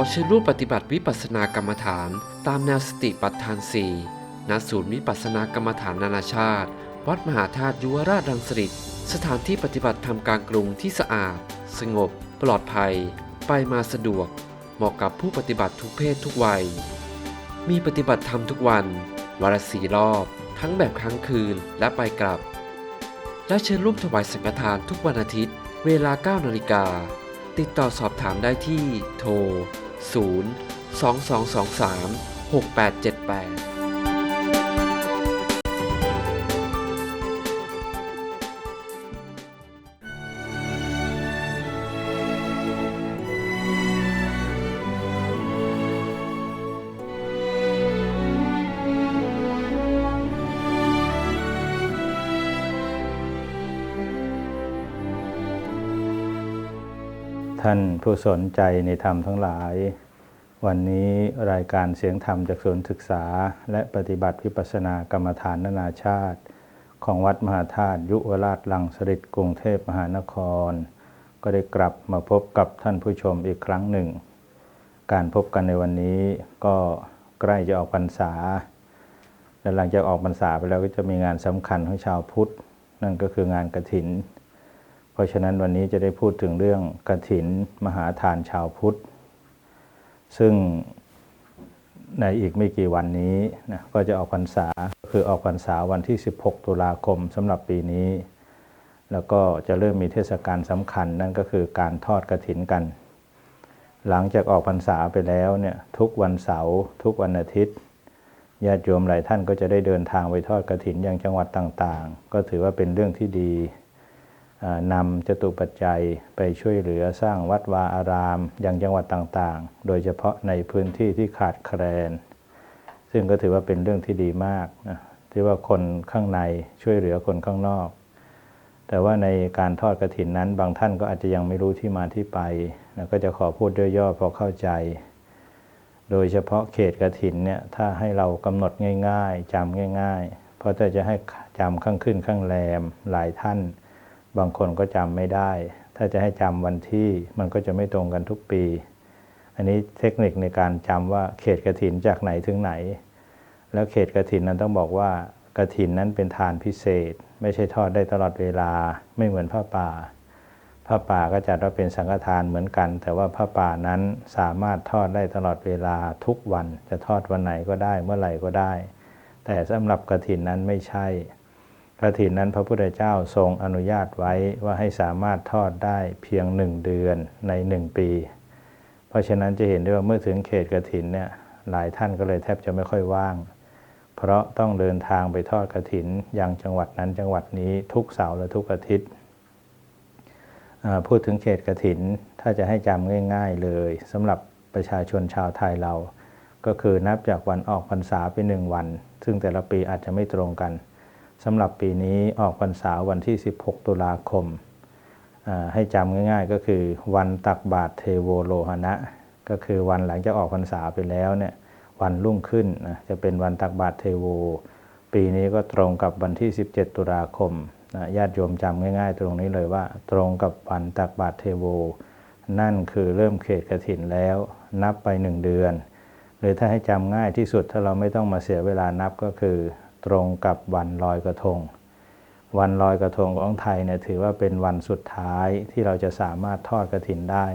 อเชิญร่วมปฏิบัติวิปัสสนากรรมฐาน ตามแนวสติปัฏฐานสี่ณศูนย์วิปัสสนากรรมฐานนานาชาติ วัดมหาธาตุยุวราชรังสฤษสถานที่ปฏิบัติธรรมกลางกรุงที่สะอาด สงบ ปลอดภัย ไปมาสะดวก เหมาะกับผู้ปฏิบัติทุกเพศทุกวัย มีปฏิบัติธรรมทุกวันวันละสี่รอบ ทั้งแบบค้งคืนและไปกลับ และเชิญร่วมถวายสังฆทานทุกวันอาทิตย์ เวลา 9 นาฬิกาติดต่อสอบถามได้ที่โทร 0 2223 6878 ท่านผู้สนใจในธรรมทั้งหลาย วันนี้รายการเสียงธรรมจากศูนย์ศึกษา และปฏิบัติวิปัสสนากรรมฐานนานาชาติ ของวัดมหาธาตุยุวราชลังสฤษกรุงเทพมหานคร ก็ได้กลับมาพบกับท่านผู้ชมอีกครั้งหนึ่ง การพบกันในวันนี้ก็ใกล้จะออกพรรษา และหลังจากออกพรรษาไปแล้วก็จะมีงานสำคัญของชาวพุทธ นั่นก็คืองานกระถิน ราะฉะนั้นวันนี้จะได้พูดถึงเรื่องกระถินมหาทานชาวพุทธ ซึ่งในอีกไม่กี่วันนี้นะก็จะออกพรรษาคือออกพรรษาวันที่ 16 ตุลาคมสำหรับปีนี้ แล้วก็จะเริ่มมีเทศกาลสำคัญนั่นก็คือการทอดกระถินกัน หลังจากออกพรรษาไปแล้วเนี่ยทุกวันเสาร์ทุกวันอาทิตย์ญาติโยมหลายท่านก็จะได้เดินทางไปทอดกระถินยังจังหวัดต่างๆ ก็ถือว่าเป็นเรื่องที่ดี นำจตุปัจจัยไปช่วยเหลือสร้างวัดวาอารามยังจังหวัดต่างๆ โดยเฉพาะในพื้นที่ที่ขาดแคลน ซึ่งก็ถือว่าเป็นเรื่องที่ดีมากนะที่ว่าคนข้างในช่วยเหลือคนข้างนอก แต่ว่าในการทอดกระถินนั้น บางท่านก็อาจจะยังไม่รู้ที่มาที่ไปนะก็จะขอพูดย่อๆพอเข้าใจ โดยเฉพาะเขตกระถินเนี่ยถ้าให้เรากำหนดง่าย ๆจำง่าย ๆ เพราะถ้าจะให้จำข้างขึ้นข้างแรมหลายท่าน บางคนก็จำไม่ได้ ถ้าจะให้จำวันที่มันก็จะไม่ตรงกันทุกปี อันนี้เทคนิคในการจำว่าเขตกระถินจากไหนถึงไหน แล้วเขตกระถินนั้นต้องบอกว่ากระถินนั้นเป็นทานพิเศษ ไม่ใช่ทอดได้ตลอดเวลาไม่เหมือนผ้าป่าผ้าป่าก็จัดว่าเป็นสังฆทานเหมือนกัน แต่ว่าผ้าป่านั้นสามารถทอดได้ตลอดเวลาทุกวันจะทอดวันไหนก็ได้เมื่อไหร่ก็ได้ แต่สำหรับกระถินนั้นไม่ใช่ กระถินนั้นพระพุทธเจ้าทรงอนุญาตไว้ว่าให้สามารถทอดได้เพียงหนึ่งเดือนในหนึ่งปี เพราะฉะนั้นจะเห็นได้ว่าเมื่อถึงเขตกระถินเนี่ยหลายท่านก็เลยแทบจะไม่ค่อยว่าง เพราะต้องเดินทางไปทอดกระถินยังจังหวัดนั้นจังหวัดนี้ทุกเสาร์และทุกอาทิตย์พูดถึงเขตกระถินถ้าจะให้จำง่าย ๆเลยสำหรับประชาชนชาวไทยเรา ก็คือนับจากวันออกพรรษาไปหนึ่งวัน ซึ่งแต่ละปีอาจจะไม่ตรงกัน สำหรับปีนี้ออกพรรษาวันที่ 16 ตุลาคมาให้จำง่ายๆก็คือวันตักบาตรเทโวโลหณะ ก็คือวันหลังจากออกพรรษาไปแล้วเนี่ยวันรุ่งขึ้นนะจะเป็นวันตักบาตรเทโว ปีนี้ก็ตรงกับวันที่ 17 ตุลาคมนะญาติโยมจำง่ายๆ ตรงนี้เลยว่า ตรงกับวันตักบาตรเทโว นั่นคือเริ่มเขตกระถินแล้ว นับไปหนึ่งเดือน หรือถ้าให้จำง่ายที่สุดถ้าเราไม่ต้องมาเสียเวลานับก็คือ ตรงกับวันลอยกระทง วันลอยกระทงของไทยเนี่ยถือว่าเป็นวันสุดท้ายที่เราจะสามารถทอดกระถินได้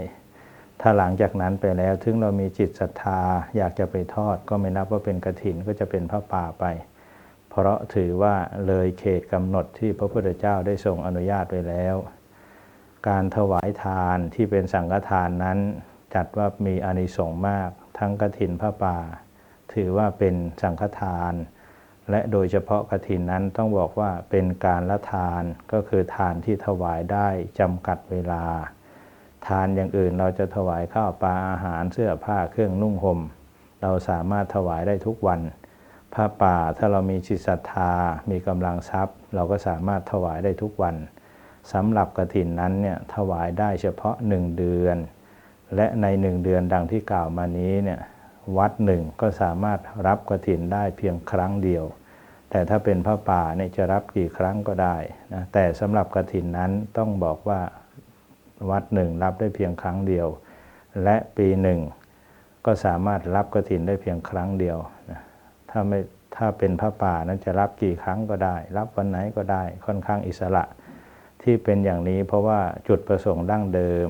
ถ้าหลังจากนั้นไปแล้วถึงเรามีจิตศรัทธาอยากจะไปทอดก็ไม่นับว่าเป็นกระถินก็จะเป็นพระป่าไป เพราะถือว่าเลยเขตกำหนดที่พระพุทธเจ้าได้ทรงอนุญาตไว้แล้ว การถวายทานที่เป็นสังฆทานนั้น จัดว่ามีอานิสงส์มากทั้งกฐินพระป่า ถือว่าเป็นสังฆทาน และโดยเฉพาะกฐินนั้นต้องบอกว่าเป็นการละทานก็คือทานที่ถวายได้จำกัดเวลา ทานอย่างอื่นเราจะถวายข้าวปลาอาหารเสื้อผ้าเครื่องนุ่งห่มเราสามารถถวายได้ทุกวันผ้าป่าถ้าเรามีจิตศรัทธา มีกำลังทรัพย์ เราก็สามารถถวายได้ทุกวันสำหรับกฐินนั้นเนี่ยถวายได้เฉพาะหนึ่งเดือน และในหนึ่งเดือนดังที่กล่าวมานี้เนี่ย วัดหนึ่งก็สามารถรับกฐินได้เพียงครั้งเดียว แต่ถ้าเป็นผ้าป่าเนี่ยจะรับกี่ครั้งก็ได้นะแต่สำหรับกฐินนั้นต้องบอกว่าวัดหนึ่งรับได้เพียงครั้งเดียว และปีหนึ่งก็สามารถรับกระถินได้เพียงครั้งเดียวนะถ้าไม่ถ้าเป็นพระป่านั้นจะรับกี่ครั้งก็ได้ รับวันไหนก็ได้ค่อนข้างอิสระ ที่เป็นอย่างนี้เพราะว่าจุดประสงค์ดั้งเดิม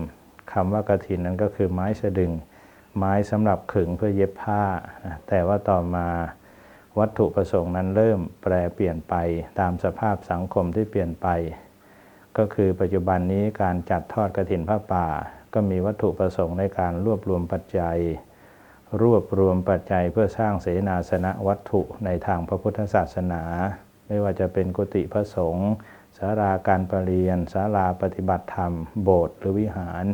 คำว่ากระถินนั้นก็คือไม้สะดึง ไม้สำหรับขึงเพื่อเย็บผ้า แต่ว่าต่อมาวัตถุประสงค์นั้นเริ่มแปรเปลี่ยนไปตามสภาพสังคมที่เปลี่ยนไป ก็คือปัจจุบันนี้การจัดทอดกระถินผ้าป่า ก็มีวัตถุประสงค์ในการรวบรวมปัจจัย รวบรวมปัจจัยเพื่อสร้างเสนาสนะวัตถุในทางพระพุทธศาสนา ไม่ว่าจะเป็นกุฏิพระสงฆ์ศาลาการประเรียนศาลาปฏิบัติธรรม โบสถ์หรือวิหาร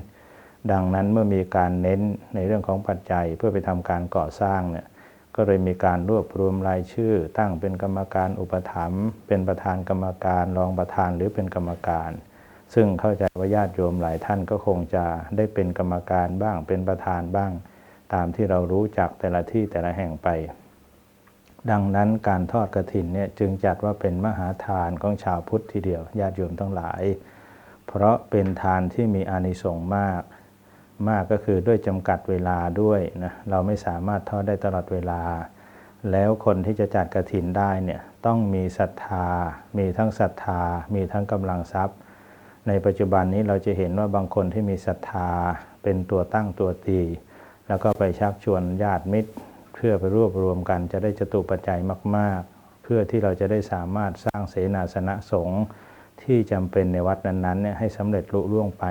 ดังนั้นเมื่อมีการเน้นในเรื่องของปัจจัยเพื่อไปทำการก่อสร้างเนี่ยก็เลยมีการรวบรวมรายชื่อ ตั้งเป็นกรรมการอุปถัมภ์เป็นประธานกรรมการรองประธานหรือเป็นกรรมการ ซึ่งเข้าใจว่าญาติโยมหลายท่านก็คงจะได้เป็นกรรมการบ้างเป็นประธานบ้าง ตามที่เรารู้จักแต่ละที่แต่ละแห่งไป ดังนั้นการทอดกระถินเนี่ยจึงจัดว่าเป็นมหาทานของชาวพุทธทีเดียวญาติโยมทั้งหลาย เพราะเป็นทานที่มีอานิสงส์มาก มากก็คือด้วยจำกัดเวลาด้วยนะเราไม่สามารถทอดได้ตลอดเวลา แล้วคนที่จะจัดกระถินได้เนี่ยต้องมีศรัทธา มีทั้งศรัทธา มีทั้งกำลังทรัพย์ ในปัจจุบันนี้เราจะเห็นว่าบางคนที่มีศรัทธาเป็นตัวตั้งตัวตี แล้วก็ไปชักชวนญาติมิตร เพื่อไปรวบรวมกันจะได้จตุปัจจัยมาก ๆ เพื่อที่เราจะได้สามารถสร้างเสนาสนะสงฆ์ที่จำเป็นในวัดนั้นๆเนี่ยให้สำเร็จลุล่วงไป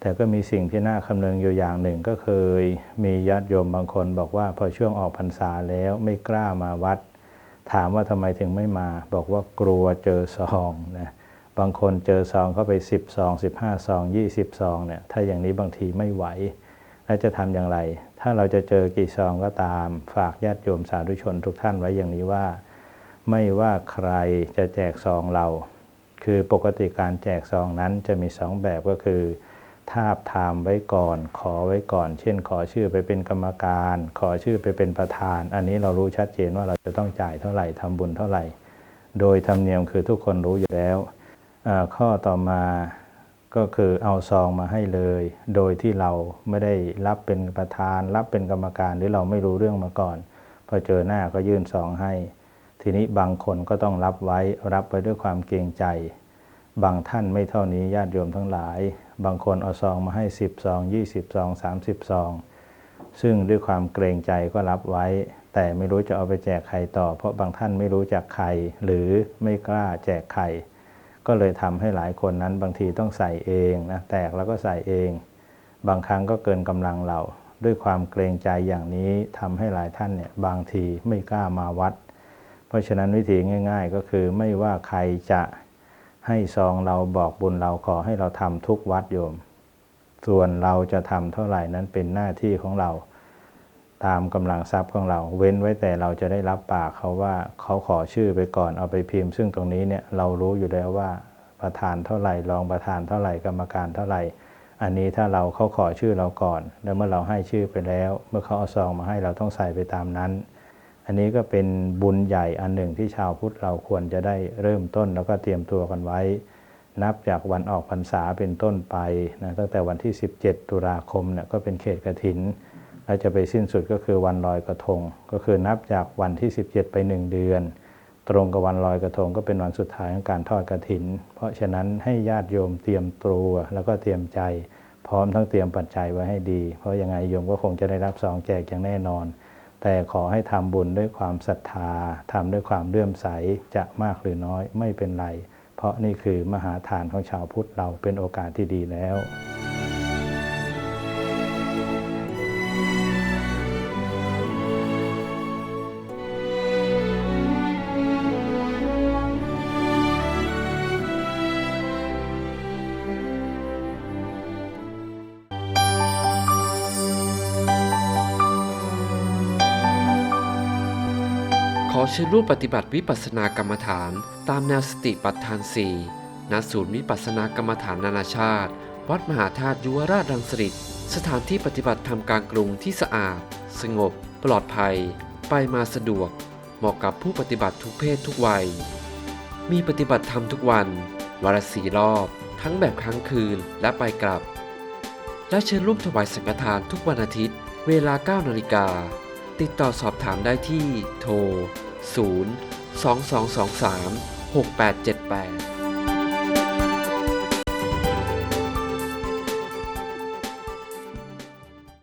แต่ก็มีสิ่งที่น่าคำนึงอยู่อย่างหนึ่งก็เคยมีญาติโยมบางคนบอกว่าพอช่วงออกพรรษาแล้วไม่กล้ามาวัด ถามว่าทำไมถึงไม่มา บอกว่ากลัวเจอซองนะบางคนเจอซองเข้าไป 10ซอง15ซอง20ซองเนี่ยถ้าอย่างนี้บางทีไม่ไหว แล้วจะทำอย่างไร ถ้าเราจะเจอกี่ซองก็ตาม ฝากญาติโยมสาธุชนทุกท่านไว้อย่างนี้ว่า ไม่ว่าใครจะแจกซองเรา คือปกติการแจกซองนั้นจะมีสองแบบก็คือ ทาบทามไว้ก่อน ขอไว้ก่อน เช่น ขอชื่อไปเป็นกรรมการ ขอชื่อไปเป็นประธาน อันนี้เรารู้ชัดเจนว่าเราจะต้องจ่ายเท่าไหร่ทำบุญเท่าไหร่ โดยธรรมเนียมคือทุกคนรู้อยู่แล้ว ข้อต่อมาก็คือเอาซองมาให้เลย โดยที่เราไม่ได้รับเป็นประธาน รับเป็นกรรมการหรือเราไม่รู้เรื่องมาก่อน พอเจอหน้าก็ยื่นซองให้ ทีนี้บางคนก็ต้องรับไว้รับไปด้วยความเกรงใจ บางท่านไม่เท่านี้ญาติโยมทั้งหลาย บางคนเอาซองมาให้10ซอง20ซอง30ซอง ซึ่งด้วยความเกรงใจก็รับไว้ แต่ไม่รู้จะเอาไปแจกใครต่อ เพราะบางท่านไม่รู้จักใคร หรือไม่กล้าแจกใคร ก็เลยทำให้หลายคนนั้นบางทีต้องใส่เองนะแตกแล้วก็ใส่เอง บางครั้งก็เกินกำลังเรา ด้วยความเกรงใจอย่างนี้ทำให้หลายท่านเนี่ยบางทีไม่กล้ามาวัด เพราะฉะนั้นวิธีง่าย ๆ ก็คือไม่ว่าใครจะ ให้ซองเราบอกบุญเราขอให้เราทำทุกวัดโยม ส่วนเราจะทำเท่าไหร่นั้นเป็นหน้าที่ของเรา ตามกำลังทรัพย์ของเรา เว้นไว้แต่เราจะได้รับปากเขาว่าเขาขอชื่อไปก่อนเอาไปพิมพ์ ซึ่งตรงนี้เนี่ยเรารู้อยู่แล้วว่าประธานเท่าไหร่รองประธานเท่าไหร่กรรมการเท่าไหร่ อันนี้ถ้าเราเขาขอชื่อเราก่อน แล้วเมื่อเราให้ชื่อไปแล้ว เมื่อเขาเอาซองมาให้เราต้องใส่ไปตามนั้น อันนี้ก็เป็นบุญใหญ่อันหนึ่งที่ชาวพุทธเราควรจะได้เริ่มต้น แล้วก็เตรียมตัวกันไว้ นับจากวันออกพรรษาเป็นต้นไปนะตั้งแต่วันที่ 17 ตุลาคมเนี่ยก็เป็นเขตกระถิน แล้วจะไปสิ้นสุดก็คือวันลอยกระทง ก็คือนับจากวันที่ 17 ไป 1 เดือน ตรงกับวันลอยกระทงก็เป็นวันสุดท้ายของการทอดกระถิน เพราะฉะนั้นให้ญาติโยมเตรียมตัวแล้วก็เตรียมใจ พร้อมทั้งเตรียมปัจจัยไว้ให้ดี เพราะยังไงโยมก็คงจะได้รับซองแจกอย่างแน่นอน แต่ขอให้ทำบุญด้วยความศรัทธาทำด้วยความเลื่อมใสจะมากหรือน้อยไม่เป็นไร เพราะนี่คือมหาทานของชาวพุทธเราเป็นโอกาสที่ดีแล้ว เชิญร่วมปฏิบัติวิปัสสนากรรมฐาน ตามแนวสติปัฏฐาน4ณศูนย์วิปัสสนากรรมฐานนานาชาติ วัดมหาธาตุยุวราชรังสฤษสถานที่ปฏิบัติธรรมกลางกรุงที่สะอาด สงบ ปลอดภัย ไปมาสะดวก เหมาะกับผู้ปฏิบัติทุกเพศทุกวัย มีปฏิบัติธรรมทุกวันวันละสี่รอบ ทั้งแบบครั้งคืนและไปกลับ และเชิญร่วมถวายสังฆทานทุกวันอาทิตย์ เวลา 9 นาฬิกา ติดต่อสอบถามได้ที่โทร 0 2223 6878